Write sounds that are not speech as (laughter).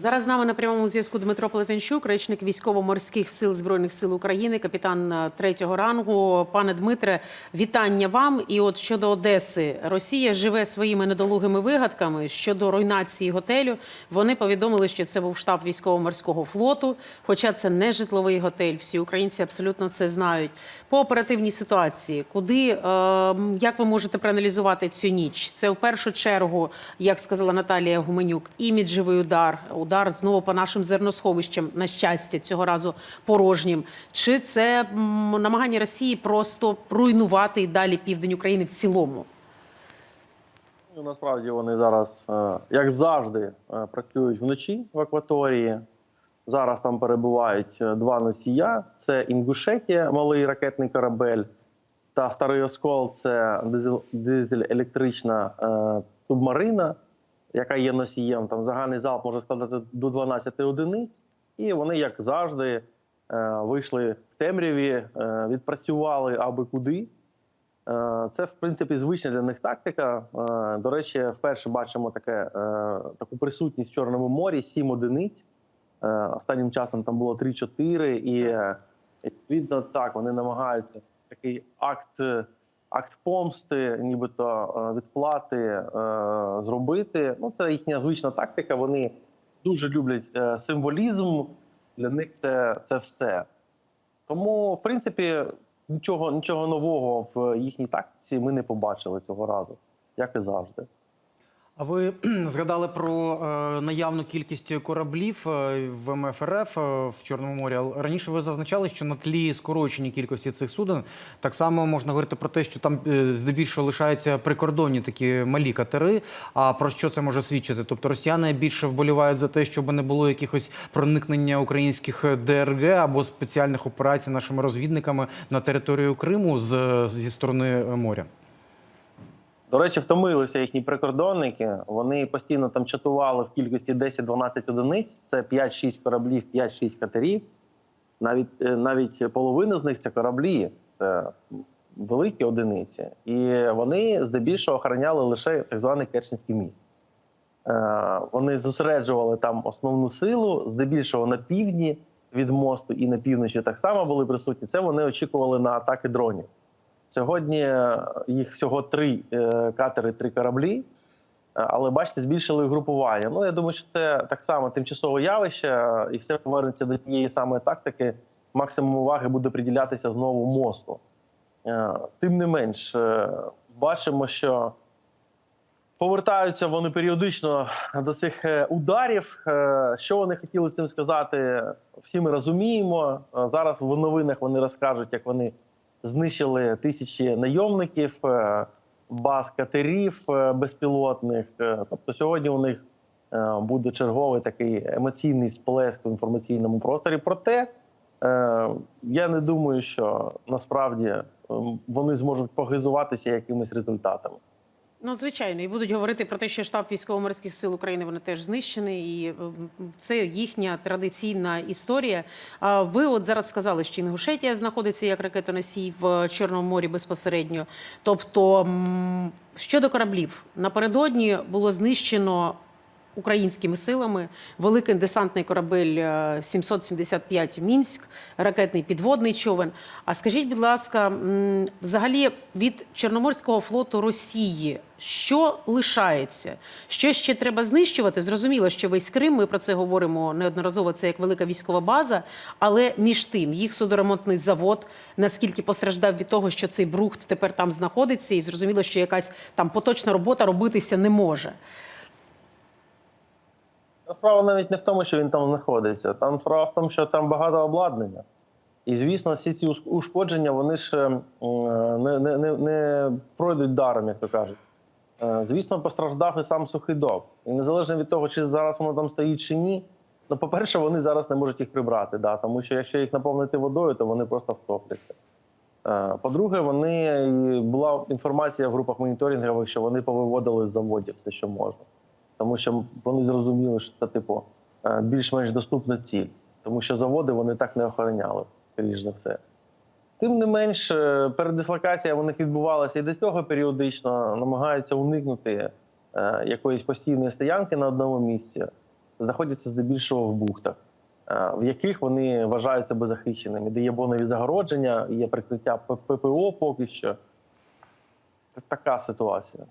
Зараз з нами на прямому зв'язку Дмитро Плетенчук, речник військово-морських сил збройних сил України, капітан е, третього рангу. Пане Дмитре, вітання вам. І от щодо Одеси, Росія живе своїми недолугими вигадками щодо руйнації готелю. Вони повідомили, що це був штаб військово-морського флоту. Хоча це не житловий готель. Всі українці абсолютно це знають. По оперативній ситуації, куди е, як ви можете проаналізувати цю ніч? Це в першу чергу, як сказала Наталія Гуменюк, іміджевий удар, удар знову по нашим зерносховищам, на щастя, цього разу порожнім. Чи це намагання Росії просто руйнувати і далі південь України в цілому? Ну, Насправді вони зараз, е, як завжди, е, працюють вночі в акваторії. Зараз там перебувають е, два носія: це Інгушетія, малий ракетний корабель, та Старий Оскол це дизель- дизель-електрична субмарина, яка є носієм. Там загальний залп може складати до 12 одиниць. І вони, як завжди, е, вийшли в темряві, е, відпрацювали аби куди. Е, Це, в принципі, звична для них тактика. До речі, вперше бачимо таке, таку присутність в Чорному морі, сім одиниць. Останнім часом там було 3-4, і відповідно так вони намагаються такий акт, акт помсти, нібито е, відплати е, зробити. Ну, це їхня звична тактика. Вони дуже люблять е, символізм. Для них це, це все. Тому, в принципі, нічого, нічого нового в їхній тактиці ми не побачили цього разу, як і завжди. А ви (clears throat) згадали про е, наявну кількість кораблів е, в МФРФ е, в Чорному морі. Раніше ви зазначали, що на тлі скорочення кількості цих суден так само можна говорити про те, що там здебільшого лишаються прикордонні такі малі катери. А про що це може свідчити? Тобто росіяни більше вболівають за те, щоб не було якихось проникнення українських ДРГ або спеціальних операцій нашими розвідниками на територію Криму з, зі сторони моря. До речі, втомилися їхні прикордонники. Вони постійно там чатували в кількості 10-12 одиниць. Це 5-6 кораблів, 5-6 катерів. Навіть е, навіть половина з них це кораблі, це великі одиниці. І вони здебільшого охороняли лише так званий Керченський міст. Е, Вони зосереджували там основну силу, здебільшого на півдні від мосту і на півночі так само були присутні. Це вони очікували на атаки дронів. Сьогодні е, їх всього три е, катери, три кораблі. Е, Але бачите, збільшили групування. Ну я думаю, що це так само тимчасове явище, і все повернеться до тієї самої тактики. Максимум уваги буде приділятися знову мосту. Тим не менш, бачимо, що повертаються вони періодично до цих ударів. Що вони хотіли цим сказати, всі ми розуміємо. Зараз в новинах вони розкажуть, як вони знищили тисячі найомників, е, баз катерів е, безпілотних. Е, Тобто сьогодні у них буде черговий такий емоційний сплеск в інформаційному просторі. Проте я не думаю, що насправді е, вони зможуть погизуватися якимись результатами. Ну, звичайно, і будуть говорити про те, що штаб військово-морських сил України вони теж знищені, і це їхня традиційна історія. А ви от зараз сказали, що Інгушетія знаходиться як ракетоносій в Чорному морі безпосередньо. Тобто, щодо кораблів, напередодні було знищено. Українськими силами великий десантний корабель е, 775 Мінськ, ракетний підводний човен. А скажіть, будь ласка, взагалі від Чорноморського флоту Росії що лишається? Що ще треба знищувати? Зрозуміло, що весь Крим, ми про це говоримо неодноразово. Це як велика військова база. Але між тим, їх судоремонтний завод наскільки постраждав від того, що цей брухт тепер там знаходиться, і зрозуміло, що якась там поточна робота робитися не може. Справа навіть не в тому, що він там знаходиться. Там справа в тому, що там багато обладнання. І, звісно, всі ці ушкодження вони ж е, не, не, не, не пройдуть даром, як то кажуть. Е, Звісно, постраждав і сам сухий док. І незалежно від того, чи зараз воно там стоїть чи ні. Ну, по-перше, вони зараз не можуть їх прибрати, да, тому що якщо їх наповнити водою, то вони просто втопляться. Е, По-друге, вони була інформація в групах моніторингових, що вони повиводили з заводів все, що можна. Тому що вони зрозуміли, що це типу е, більш-менш доступна ціль, тому що заводи вони так не охороняли, скоріш за все. Тим не менш, е, передислокація в них відбувалася і до цього періодично, намагаються уникнути е, якоїсь постійної стоянки на одному місці. знаходяться здебільшого в бухтах, в яких вони вважають себе захищеними, де є бонові загородження, є прикриття ППО поки що. Це така ситуація.